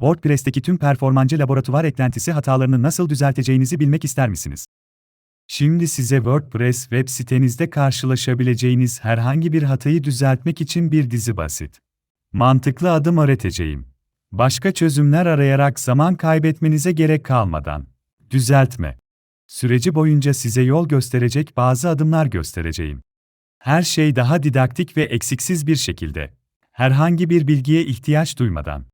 WordPress'teki tüm performancı laboratuvar eklentisi hatalarını nasıl düzelteceğinizi bilmek ister misiniz? Şimdi size WordPress web sitenizde karşılaşabileceğiniz herhangi bir hatayı düzeltmek için bir dizi basit, mantıklı adım öğreteceğim. Başka çözümler arayarak zaman kaybetmenize gerek kalmadan. Düzeltme. Süreci boyunca size yol gösterecek bazı adımlar göstereceğim. Her şey daha didaktik ve eksiksiz bir şekilde. Herhangi bir bilgiye ihtiyaç duymadan.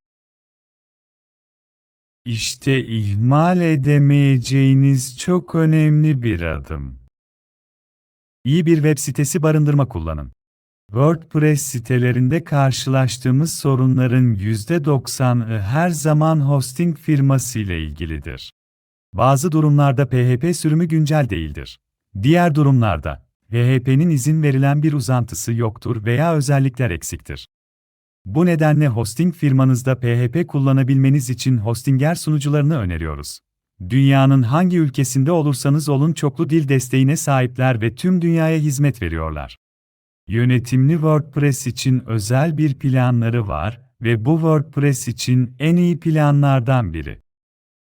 İşte ihmal edemeyeceğiniz çok önemli bir adım. İyi bir web sitesi barındırma kullanın. WordPress sitelerinde karşılaştığımız sorunların %90'ı her zaman hosting firması ile ilgilidir. Bazı durumlarda PHP sürümü güncel değildir. Diğer durumlarda, PHP'nin izin verilen bir uzantısı yoktur veya özellikler eksiktir. Bu nedenle hosting firmanızda PHP kullanabilmeniz için Hostinger sunucularını öneriyoruz. Dünyanın hangi ülkesinde olursanız olun çoklu dil desteğine sahipler ve tüm dünyaya hizmet veriyorlar. Yönetimli WordPress için özel bir planları var ve bu WordPress için en iyi planlardan biri.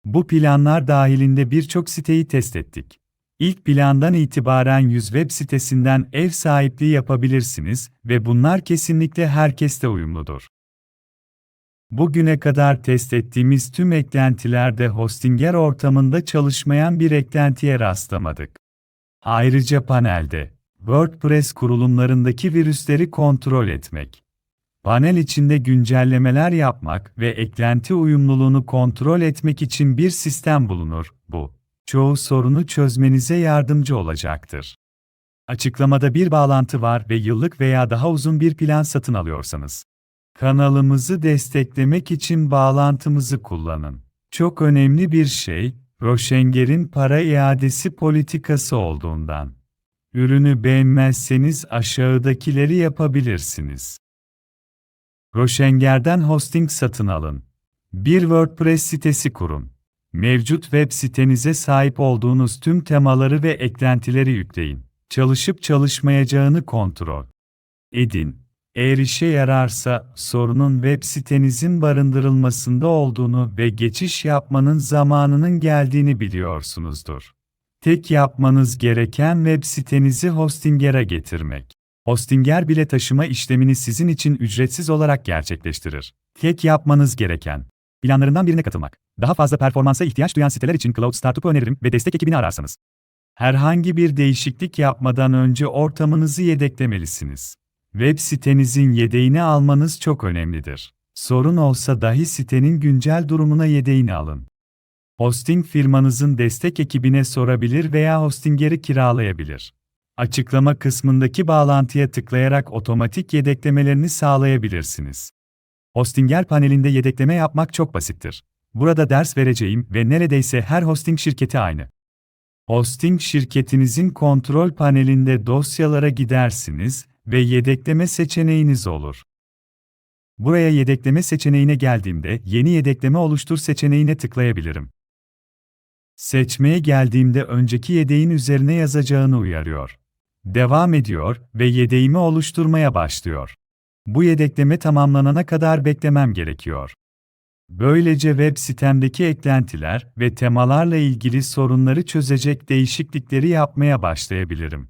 Bu planlar dahilinde birçok siteyi test ettik. İlk plandan itibaren 100 web sitesinden ev sahipliği yapabilirsiniz ve bunlar kesinlikle herkeste uyumludur. Bugüne kadar test ettiğimiz tüm eklentilerde Hostinger ortamında çalışmayan bir eklentiye rastlamadık. Ayrıca panelde WordPress kurulumlarındaki virüsleri kontrol etmek, panel içinde güncellemeler yapmak ve eklenti uyumluluğunu kontrol etmek için bir sistem bulunur. Bu çoğu sorunu çözmenize yardımcı olacaktır. Açıklamada bir bağlantı var ve yıllık veya daha uzun bir plan satın alıyorsanız, kanalımızı desteklemek için bağlantımızı kullanın. Çok önemli bir şey, Roşenger'in para iadesi politikası olduğundan. Ürünü beğenmezseniz aşağıdakileri yapabilirsiniz. Roşenger'den hosting satın alın. Bir WordPress sitesi kurun. Mevcut web sitenize sahip olduğunuz tüm temaları ve eklentileri yükleyin. Çalışıp çalışmayacağını kontrol edin. Eğer işe yararsa, sorunun web sitenizin barındırılmasında olduğunu ve geçiş yapmanın zamanının geldiğini biliyorsunuzdur. Tek yapmanız gereken web sitenizi Hostinger'a getirmek. Hostinger bile taşıma işlemini sizin için ücretsiz olarak gerçekleştirir. Tek yapmanız gereken planlarından birine katılmak. Daha fazla performansa ihtiyaç duyan siteler için Cloud Startup'ı öneririm ve destek ekibini ararsanız. Herhangi bir değişiklik yapmadan önce ortamınızı yedeklemelisiniz. Web sitenizin yedeğini almanız çok önemlidir. Sorun olsa dahi sitenin güncel durumuna yedeğini alın. Hosting firmanızın destek ekibine sorabilir veya Hostinger'i kiralayabilir. Açıklama kısmındaki bağlantıya tıklayarak otomatik yedeklemelerini sağlayabilirsiniz. Hostinger panelinde yedekleme yapmak çok basittir. Burada ders vereceğim ve neredeyse her hosting şirketi aynı. Hosting şirketinizin kontrol panelinde dosyalara gidersiniz ve yedekleme seçeneğiniz olur. Buraya yedekleme seçeneğine geldiğimde yeni yedekleme oluştur seçeneğine tıklayabilirim. Seçmeye geldiğimde önceki yedeğin üzerine yazacağını uyarıyor. Devam ediyor ve yedeğimi oluşturmaya başlıyor. Bu yedekleme tamamlanana kadar beklemem gerekiyor. Böylece web sitemdeki eklentiler ve temalarla ilgili sorunları çözecek değişiklikleri yapmaya başlayabilirim.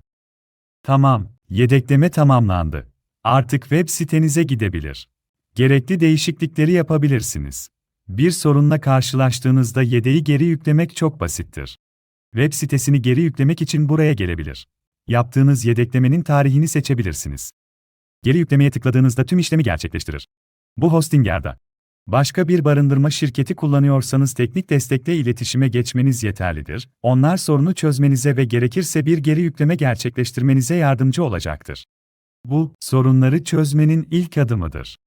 Tamam, yedekleme tamamlandı. Artık web sitenize gidebilir. Gerekli değişiklikleri yapabilirsiniz. Bir sorunla karşılaştığınızda yedeği geri yüklemek çok basittir. Web sitesini geri yüklemek için buraya gelebilir. Yaptığınız yedeklemenin tarihini seçebilirsiniz. Geri yüklemeye tıkladığınızda tüm işlemi gerçekleştirir. Bu Hostinger'da. Başka bir barındırma şirketi kullanıyorsanız teknik destekle iletişime geçmeniz yeterlidir. Onlar sorunu çözmenize ve gerekirse bir geri yükleme gerçekleştirmenize yardımcı olacaktır. Bu, sorunları çözmenin ilk adımıdır.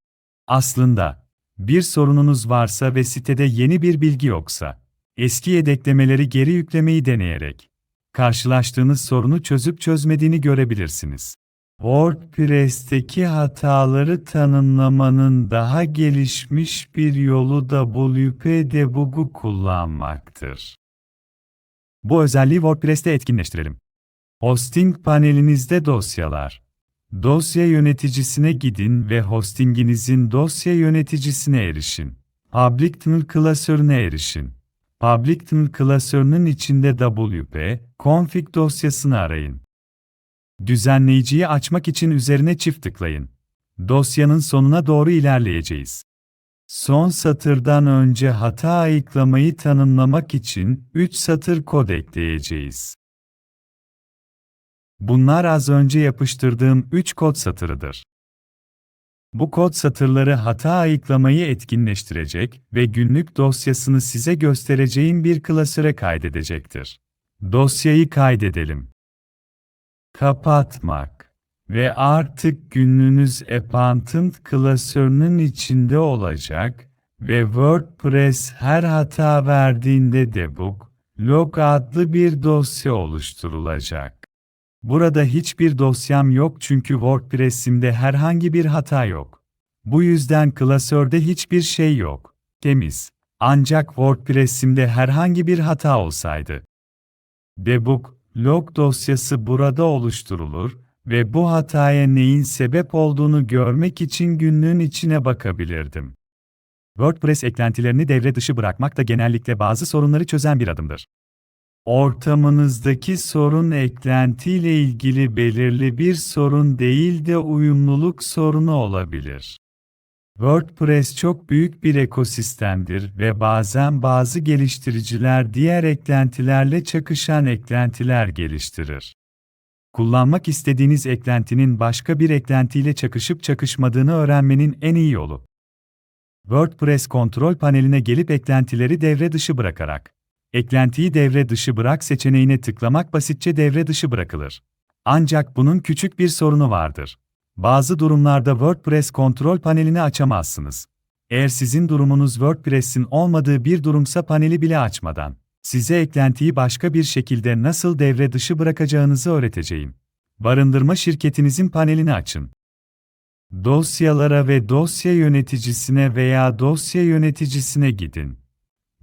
Aslında, bir sorununuz varsa ve sitede yeni bir bilgi yoksa, eski yedeklemeleri geri yüklemeyi deneyerek, karşılaştığınız sorunu çözüp çözmediğini görebilirsiniz. WordPress'teki hataları tanımlamanın daha gelişmiş bir yolu da WP Debug'u kullanmaktır. Bu özelliği WordPress'te etkinleştirelim. Hosting panelinizde dosyalar. Dosya yöneticisine gidin ve hostinginizin dosya yöneticisine erişin. Public klasörüne erişin. Public klasörünün içinde WP config dosyasını arayın. Düzenleyiciyi açmak için üzerine çift tıklayın. Dosyanın sonuna doğru ilerleyeceğiz. Son satırdan önce hata ayıklamayı tanımlamak için 3 satır kod ekleyeceğiz. Bunlar az önce yapıştırdığım 3 kod satırıdır. Bu kod satırları hata ayıklamayı etkinleştirecek ve günlük dosyasını size göstereceğim bir klasöre kaydedecektir. Dosyayı kaydedelim. Kapatmak ve artık günlüğünüz Abandoned klasörünün içinde olacak ve WordPress her hata verdiğinde debug, log adlı bir dosya oluşturulacak. Burada hiçbir dosyam yok çünkü WordPress'imde herhangi bir hata yok. Bu yüzden klasörde hiçbir şey yok. Temiz. Ancak WordPress'imde herhangi bir hata olsaydı. Debug, log dosyası burada oluşturulur ve bu hataya neyin sebep olduğunu görmek için günlüğün içine bakabilirdim. WordPress eklentilerini devre dışı bırakmak da genellikle bazı sorunları çözen bir adımdır. Ortamınızdaki sorun eklentiyle ilgili belirli bir sorun değil de uyumluluk sorunu olabilir. WordPress çok büyük bir ekosistemdir ve bazen bazı geliştiriciler diğer eklentilerle çakışan eklentiler geliştirir. Kullanmak istediğiniz eklentinin başka bir eklentiyle çakışıp çakışmadığını öğrenmenin en iyi yolu. WordPress kontrol paneline gelip eklentileri devre dışı bırakarak Eklentiyi devre dışı bırak seçeneğine tıklamak basitçe devre dışı bırakılır. Ancak bunun küçük bir sorunu vardır. Bazı durumlarda WordPress kontrol panelini açamazsınız. Eğer sizin durumunuz WordPress'in olmadığı bir durumsa paneli bile açmadan, size eklentiyi başka bir şekilde nasıl devre dışı bırakacağınızı öğreteceğim. Barındırma şirketinizin panelini açın. Dosyalara ve dosya yöneticisine veya dosya yöneticisine gidin.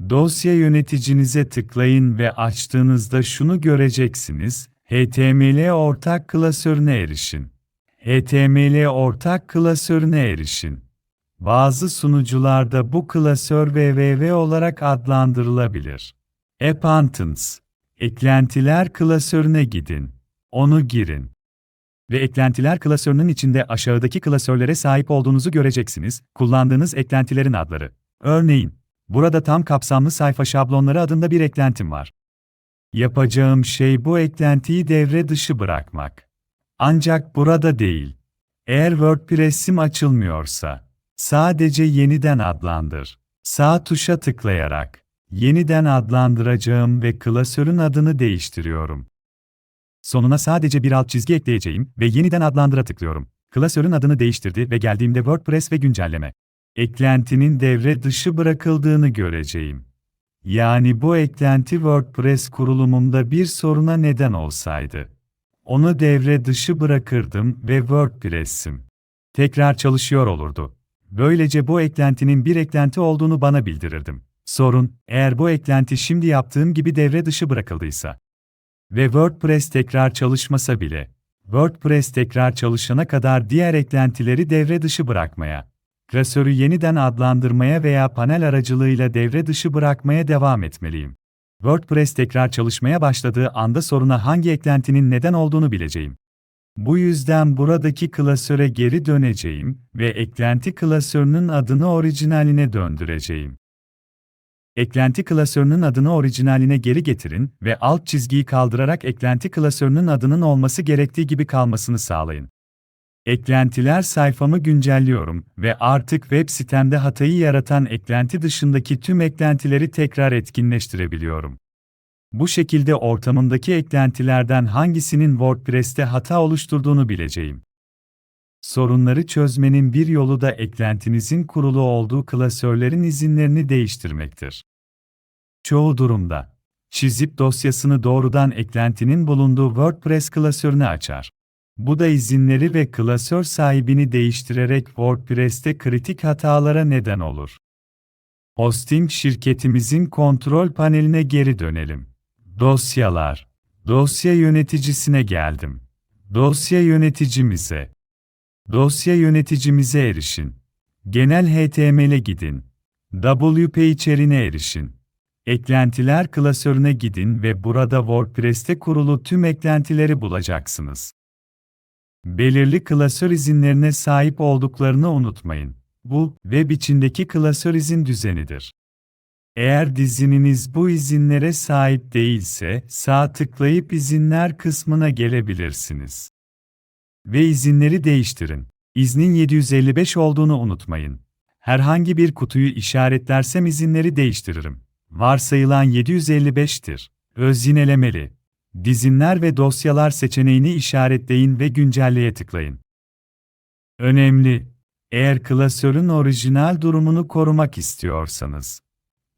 Dosya yöneticinize tıklayın ve açtığınızda şunu göreceksiniz, HTML ortak klasörüne erişin. HTML ortak klasörüne erişin. Bazı sunucularda bu klasör www olarak adlandırılabilir. Appantons, eklentiler klasörüne gidin. Onu girin. Ve eklentiler klasörünün içinde aşağıdaki klasörlere sahip olduğunuzu göreceksiniz, kullandığınız eklentilerin adları. Örneğin, Burada tam kapsamlı sayfa şablonları adında bir eklentim var. Yapacağım şey bu eklentiyi devre dışı bırakmak. Ancak burada değil. Eğer WordPress'im açılmıyorsa, sadece yeniden adlandır. Sağ tuşa tıklayarak, yeniden adlandıracağım ve klasörün adını değiştiriyorum. Sonuna sadece bir alt çizgi ekleyeceğim ve yeniden adlandıra tıklıyorum. Klasörün adını değiştirdi ve geldiğimde WordPress ve güncelleme eklentinin devre dışı bırakıldığını göreceğim. Yani bu eklenti WordPress kurulumumda bir soruna neden olsaydı. Onu devre dışı bırakırdım ve WordPress'im tekrar çalışıyor olurdu. Böylece bu eklentinin bir eklenti olduğunu bana bildirirdim. Sorun, eğer bu eklenti şimdi yaptığım gibi devre dışı bırakıldıysa ve WordPress tekrar çalışmasa bile, WordPress tekrar çalışana kadar diğer eklentileri devre dışı bırakmaya klasörü yeniden adlandırmaya veya panel aracılığıyla devre dışı bırakmaya devam etmeliyim. WordPress tekrar çalışmaya başladığı anda soruna hangi eklentinin neden olduğunu bileceğim. Bu yüzden buradaki klasöre geri döneceğim ve eklenti klasörünün adını orijinaline döndüreceğim. Eklenti klasörünün adını orijinaline geri getirin ve alt çizgiyi kaldırarak eklenti klasörünün adının olması gerektiği gibi kalmasını sağlayın. Eklentiler sayfamı güncelliyorum ve artık web sitemde hatayı yaratan eklenti dışındaki tüm eklentileri tekrar etkinleştirebiliyorum. Bu şekilde ortamındaki eklentilerden hangisinin WordPress'te hata oluşturduğunu bileceğim. Sorunları çözmenin bir yolu da eklentinizin kurulu olduğu klasörlerin izinlerini değiştirmektir. Çoğu durumda, çizip dosyasını doğrudan eklentinin bulunduğu WordPress klasörüne açar. Bu da izinleri ve klasör sahibini değiştirerek WordPress'te kritik hatalara neden olur. Hosting şirketimizin kontrol paneline geri dönelim. Dosyalar. Dosya yöneticisine geldim. Dosya yöneticimize. Dosya yöneticimize erişin. Genel HTML'e gidin. WP içeriğine erişin. Eklentiler klasörüne gidin ve burada WordPress'te kurulu tüm eklentileri bulacaksınız. Belirli klasör izinlerine sahip olduklarını unutmayın. Bu, web içindeki klasör izin düzenidir. Eğer dizininiz bu izinlere sahip değilse, sağ tıklayıp izinler kısmına gelebilirsiniz. Ve izinleri değiştirin. İznin 755 olduğunu unutmayın. Herhangi bir kutuyu işaretlersem izinleri değiştiririm. Varsayılan 755'tir. Öz yinelemeli. Dizinler ve dosyalar seçeneğini işaretleyin ve güncelleye tıklayın. Önemli. Eğer klasörün orijinal durumunu korumak istiyorsanız,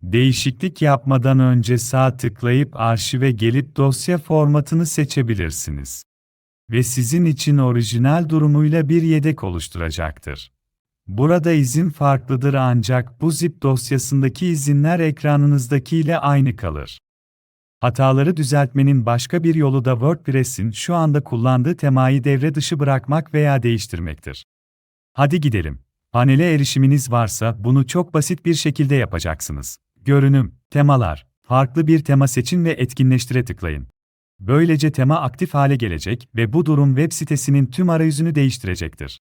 değişiklik yapmadan önce sağ tıklayıp arşive gelip dosya formatını seçebilirsiniz. Ve sizin için orijinal durumuyla bir yedek oluşturacaktır. Burada izin farklıdır ancak bu zip dosyasındaki izinler ekranınızdaki ile aynı kalır. Hataları düzeltmenin başka bir yolu da WordPress'in şu anda kullandığı temayı devre dışı bırakmak veya değiştirmektir. Hadi gidelim. Panele erişiminiz varsa bunu çok basit bir şekilde yapacaksınız. Görünüm, temalar, farklı bir tema seçin ve etkinleştire tıklayın. Böylece tema aktif hale gelecek ve bu durum web sitesinin tüm arayüzünü değiştirecektir.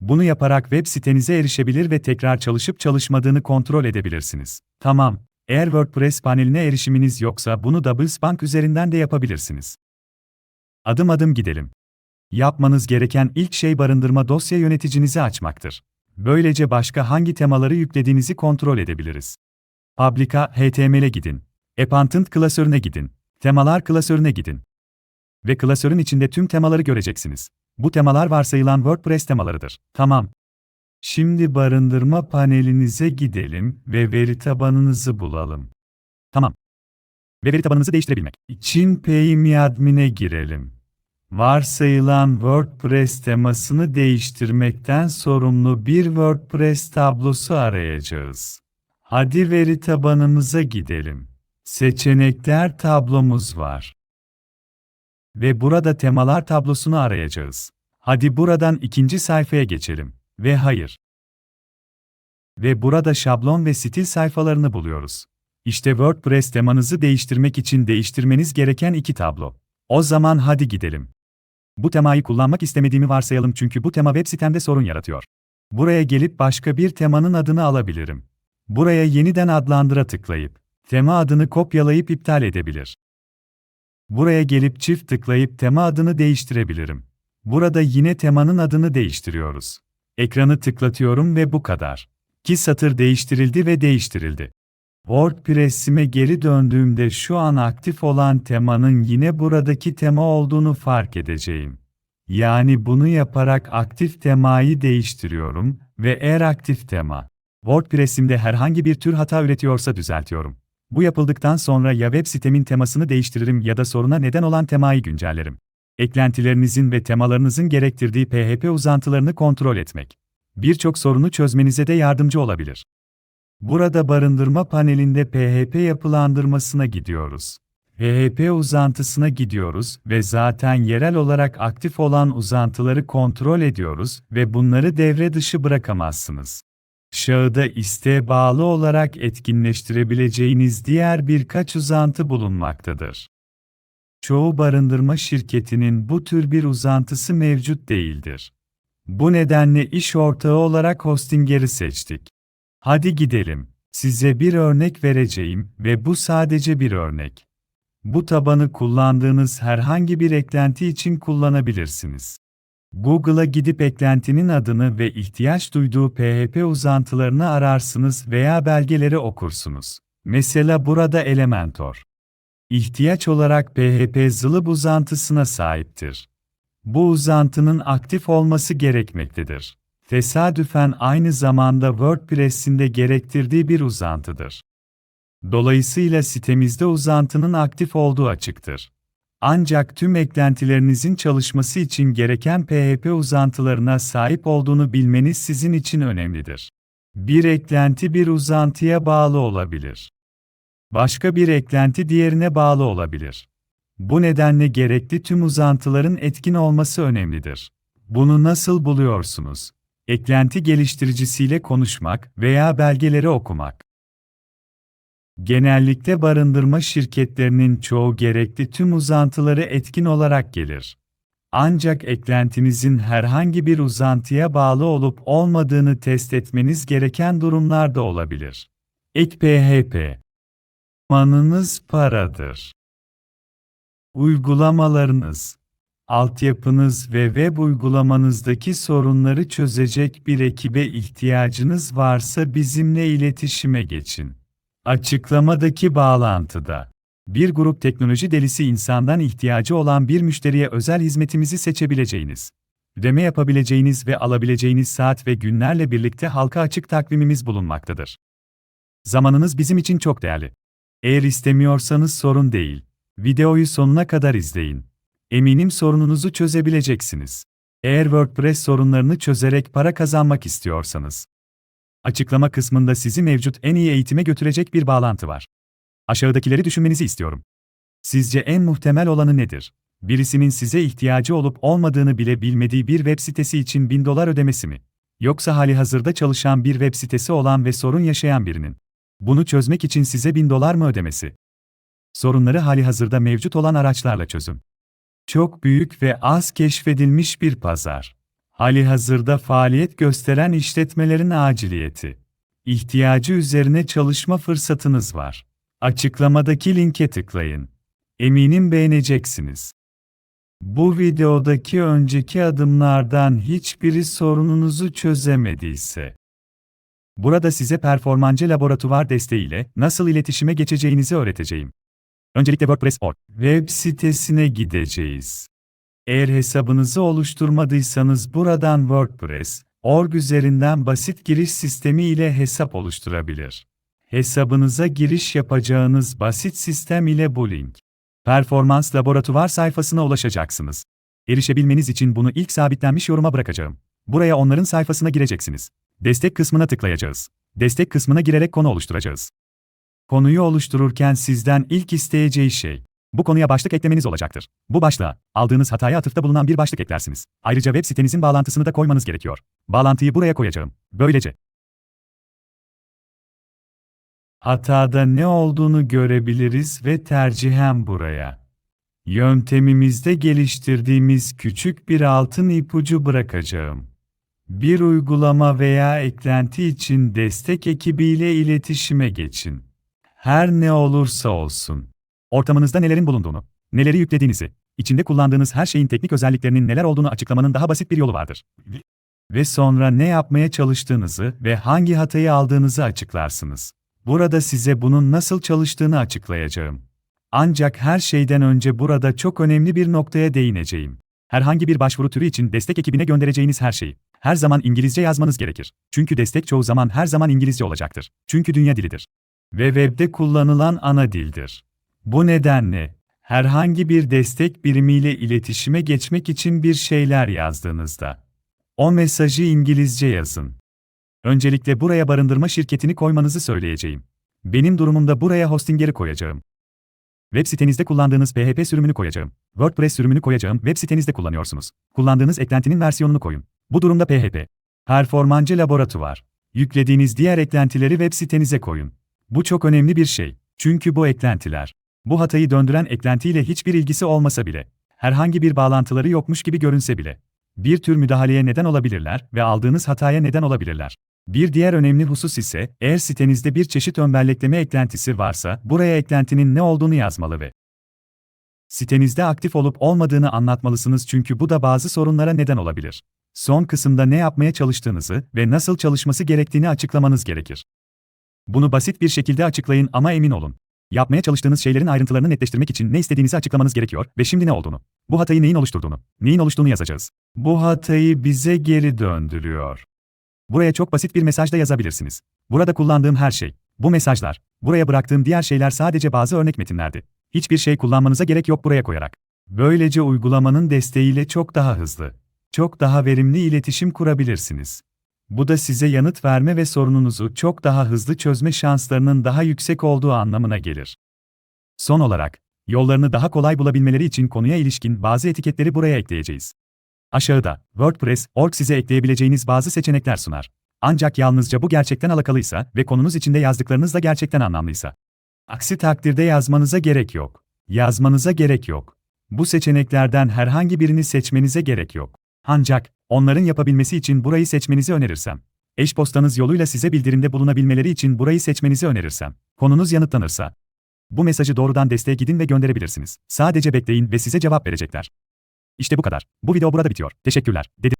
Bunu yaparak web sitenize erişebilir ve tekrar çalışıp çalışmadığını kontrol edebilirsiniz. Tamam, eğer WordPress paneline erişiminiz yoksa bunu Doublesbank üzerinden de yapabilirsiniz. Adım adım gidelim. Yapmanız gereken ilk şey barındırma dosya yöneticinizi açmaktır. Böylece başka hangi temaları yüklediğinizi kontrol edebiliriz. Publica HTML'e gidin. Appendant klasörüne gidin. Temalar klasörüne gidin. Ve klasörün içinde tüm temaları göreceksiniz. Bu temalar varsayılan WordPress temalarıdır. Tamam. Şimdi barındırma panelinize gidelim ve veri tabanınızı bulalım. Tamam. Ve veri tabanınızı değiştirebilmek için PayMeAdmin'e girelim. Varsayılan WordPress temasını değiştirmekten sorumlu bir WordPress tablosu arayacağız. Hadi veri tabanımıza gidelim. Seçenekler tablomuz var. Ve burada temalar tablosunu arayacağız. Hadi buradan ikinci sayfaya geçelim. Ve hayır. Ve burada şablon ve stil sayfalarını buluyoruz. İşte WordPress temanızı değiştirmek için değiştirmeniz gereken iki tablo. O zaman hadi gidelim. Bu temayı kullanmak istemediğimi varsayalım çünkü bu tema web sitemde sorun yaratıyor. Buraya gelip başka bir temanın adını alabilirim. Buraya yeniden adlandıra tıklayıp, tema adını kopyalayıp iptal edebilir. Buraya gelip çift tıklayıp tema adını değiştirebilirim. Burada yine temanın adını değiştiriyoruz. Ekranı tıklatıyorum ve bu kadar. Ki satır değiştirildi ve değiştirildi. WordPress'ime geri döndüğümde şu an aktif olan temanın yine buradaki tema olduğunu fark edeceğim. Yani bunu yaparak aktif temayı değiştiriyorum ve eğer aktif tema WordPress'imde herhangi bir tür hata üretiyorsa düzeltiyorum. Bu yapıldıktan sonra ya web sitemin temasını değiştiririm ya da soruna neden olan temayı güncellerim. Eklentilerinizin ve temalarınızın gerektirdiği PHP uzantılarını kontrol etmek. Birçok sorunu çözmenize de yardımcı olabilir. Burada barındırma panelinde PHP yapılandırmasına gidiyoruz. PHP uzantısına gidiyoruz ve zaten yerel olarak aktif olan uzantıları kontrol ediyoruz ve bunları devre dışı bırakamazsınız. Şahıda isteğe bağlı olarak etkinleştirebileceğiniz diğer birkaç uzantı bulunmaktadır. Çoğu barındırma şirketinin bu tür bir uzantısı mevcut değildir. Bu nedenle iş ortağı olarak Hostinger'i seçtik. Hadi gidelim. Size bir örnek vereceğim ve bu sadece bir örnek. Bu tabanı kullandığınız herhangi bir eklenti için kullanabilirsiniz. Google'a gidip eklentinin adını ve ihtiyaç duyduğu PHP uzantılarını ararsınız veya belgeleri okursunuz. Mesela burada Elementor. İhtiyaç olarak PHP zılıp uzantısına sahiptir. Bu uzantının aktif olması gerekmektedir. Tesadüfen aynı zamanda WordPress'in de gerektirdiği bir uzantıdır. Dolayısıyla sitemizde uzantının aktif olduğu açıktır. Ancak tüm eklentilerinizin çalışması için gereken PHP uzantılarına sahip olduğunu bilmeniz sizin için önemlidir. Bir eklenti bir uzantıya bağlı olabilir. Başka bir eklenti diğerine bağlı olabilir. Bu nedenle gerekli tüm uzantıların etkin olması önemlidir. Bunu nasıl buluyorsunuz? Eklenti geliştiricisiyle konuşmak veya belgeleri okumak. Genellikle barındırma şirketlerinin çoğu gerekli tüm uzantıları etkin olarak gelir. Ancak eklentinizin herhangi bir uzantıya bağlı olup olmadığını test etmeniz gereken durumlarda olabilir. Ek PHP Manınız paradır. Uygulamalarınız, altyapınız ve web uygulamanızdaki sorunları çözecek bir ekibe ihtiyacınız varsa bizimle iletişime geçin. Açıklamadaki bağlantıda bir grup teknoloji delisi insandan ihtiyacı olan bir müşteriye özel hizmetimizi seçebileceğiniz, ödeme yapabileceğiniz ve alabileceğiniz saat ve günlerle birlikte halka açık takvimimiz bulunmaktadır. Zamanınız bizim için çok değerli. Eğer istemiyorsanız sorun değil. Videoyu sonuna kadar izleyin. Eminim sorununuzu çözebileceksiniz. Eğer WordPress sorunlarını çözerek para kazanmak istiyorsanız. Açıklama kısmında sizi mevcut en iyi eğitime götürecek bir bağlantı var. Aşağıdakileri düşünmenizi istiyorum. Sizce en muhtemel olanı nedir? Birisinin size ihtiyacı olup olmadığını bile bilmediği bir web sitesi için 1000 dolar ödemesi mi? Yoksa hali hazırda çalışan bir web sitesi olan ve sorun yaşayan birinin bunu çözmek için size 1000 dolar mı ödemesi? Sorunları hali hazırda mevcut olan araçlarla çözün. Çok büyük ve az keşfedilmiş bir pazar. Hali hazırda faaliyet gösteren işletmelerin aciliyeti. İhtiyacı üzerine çalışma fırsatınız var. Açıklamadaki linke tıklayın. Eminim beğeneceksiniz. Bu videodaki önceki adımlardan hiçbiri sorununuzu çözemediyse, burada size performancı laboratuvar desteğiyle nasıl iletişime geçeceğinizi öğreteceğim. Öncelikle WordPress.org web sitesine gideceğiz. Eğer hesabınızı oluşturmadıysanız buradan WordPress.org üzerinden basit giriş sistemi ile hesap oluşturabilir. Hesabınıza giriş yapacağınız basit sistem ile bu link. Performans laboratuvar sayfasına ulaşacaksınız. Erişebilmeniz için bunu ilk sabitlenmiş yoruma bırakacağım. Buraya onların sayfasına gireceksiniz. Destek kısmına tıklayacağız. Destek kısmına girerek konu oluşturacağız. Konuyu oluştururken sizden ilk isteyeceği şey, bu konuya başlık eklemeniz olacaktır. Bu başlığa, aldığınız hataya atıfta bulunan bir başlık eklersiniz. Ayrıca web sitenizin bağlantısını da koymanız gerekiyor. Bağlantıyı buraya koyacağım. Böylece, hatada ne olduğunu görebiliriz ve tercihen buraya. Yöntemimizde geliştirdiğimiz küçük bir altın ipucu bırakacağım. Bir uygulama veya eklenti için destek ekibiyle iletişime geçin. Her ne olursa olsun. Ortamınızda nelerin bulunduğunu, neleri yüklediğinizi, içinde kullandığınız her şeyin teknik özelliklerinin neler olduğunu açıklamanın daha basit bir yolu vardır. Ve sonra ne yapmaya çalıştığınızı ve hangi hatayı aldığınızı açıklarsınız. Burada size bunun nasıl çalıştığını açıklayacağım. Ancak her şeyden önce burada çok önemli bir noktaya değineceğim. Herhangi bir başvuru türü için destek ekibine göndereceğiniz her şeyi her zaman İngilizce yazmanız gerekir. Çünkü destek çoğu zaman her zaman İngilizce olacaktır. Çünkü dünya dilidir. Ve webde kullanılan ana dildir. Bu nedenle herhangi bir destek birimiyle iletişime geçmek için bir şeyler yazdığınızda o mesajı İngilizce yazın. Öncelikle buraya barındırma şirketini koymanızı söyleyeceğim. Benim durumumda buraya hostingeri koyacağım. Web sitenizde kullandığınız PHP sürümünü koyacağım. WordPress sürümünü koyacağım. Web sitenizde kullanıyorsunuz. Kullandığınız eklentinin versiyonunu koyun. Bu durumda PHP. Performancı laboratuvar. Yüklediğiniz diğer eklentileri web sitenize koyun. Bu çok önemli bir şey. Çünkü bu eklentiler, bu hatayı döndüren eklentiyle hiçbir ilgisi olmasa bile, herhangi bir bağlantıları yokmuş gibi görünse bile, bir tür müdahaleye neden olabilirler ve aldığınız hataya neden olabilirler. Bir diğer önemli husus ise, eğer sitenizde bir çeşit ön bellekleme eklentisi varsa, buraya eklentinin ne olduğunu yazmalı ve sitenizde aktif olup olmadığını anlatmalısınız çünkü bu da bazı sorunlara neden olabilir. Son kısımda ne yapmaya çalıştığınızı ve nasıl çalışması gerektiğini açıklamanız gerekir. Bunu basit bir şekilde açıklayın ama emin olun. Yapmaya çalıştığınız şeylerin ayrıntılarını netleştirmek için ne istediğinizi açıklamanız gerekiyor ve şimdi ne olduğunu, bu hatayı neyin oluşturduğunu, neyin oluştuğunu yazacağız. Bu hatayı bize geri döndürüyor. Buraya çok basit bir mesaj da yazabilirsiniz. Burada kullandığım her şey, bu mesajlar, buraya bıraktığım diğer şeyler sadece bazı örnek metinlerdi. Hiçbir şey kullanmanıza gerek yok buraya koyarak. Böylece uygulamanın desteğiyle çok daha hızlı, çok daha verimli iletişim kurabilirsiniz. Bu da size yanıt verme ve sorununuzu çok daha hızlı çözme şanslarının daha yüksek olduğu anlamına gelir. Son olarak, yollarını daha kolay bulabilmeleri için konuya ilişkin bazı etiketleri buraya ekleyeceğiz. Aşağıda, WordPress.org size ekleyebileceğiniz bazı seçenekler sunar. Ancak yalnızca bu gerçekten alakalıysa ve konunuz içinde yazdıklarınız da gerçekten anlamlıysa. Aksi takdirde yazmanıza gerek yok. Yazmanıza gerek yok. Bu seçeneklerden herhangi birini seçmenize gerek yok. Ancak, onların yapabilmesi için burayı seçmenizi önerirsem. Eş postanız yoluyla size bildirimde bulunabilmeleri için burayı seçmenizi önerirsem. Konunuz yanıtlanırsa. Bu mesajı doğrudan desteğe gidin ve gönderebilirsiniz. Sadece bekleyin ve size cevap verecekler. İşte bu kadar. Bu video burada bitiyor. Teşekkürler. Dedi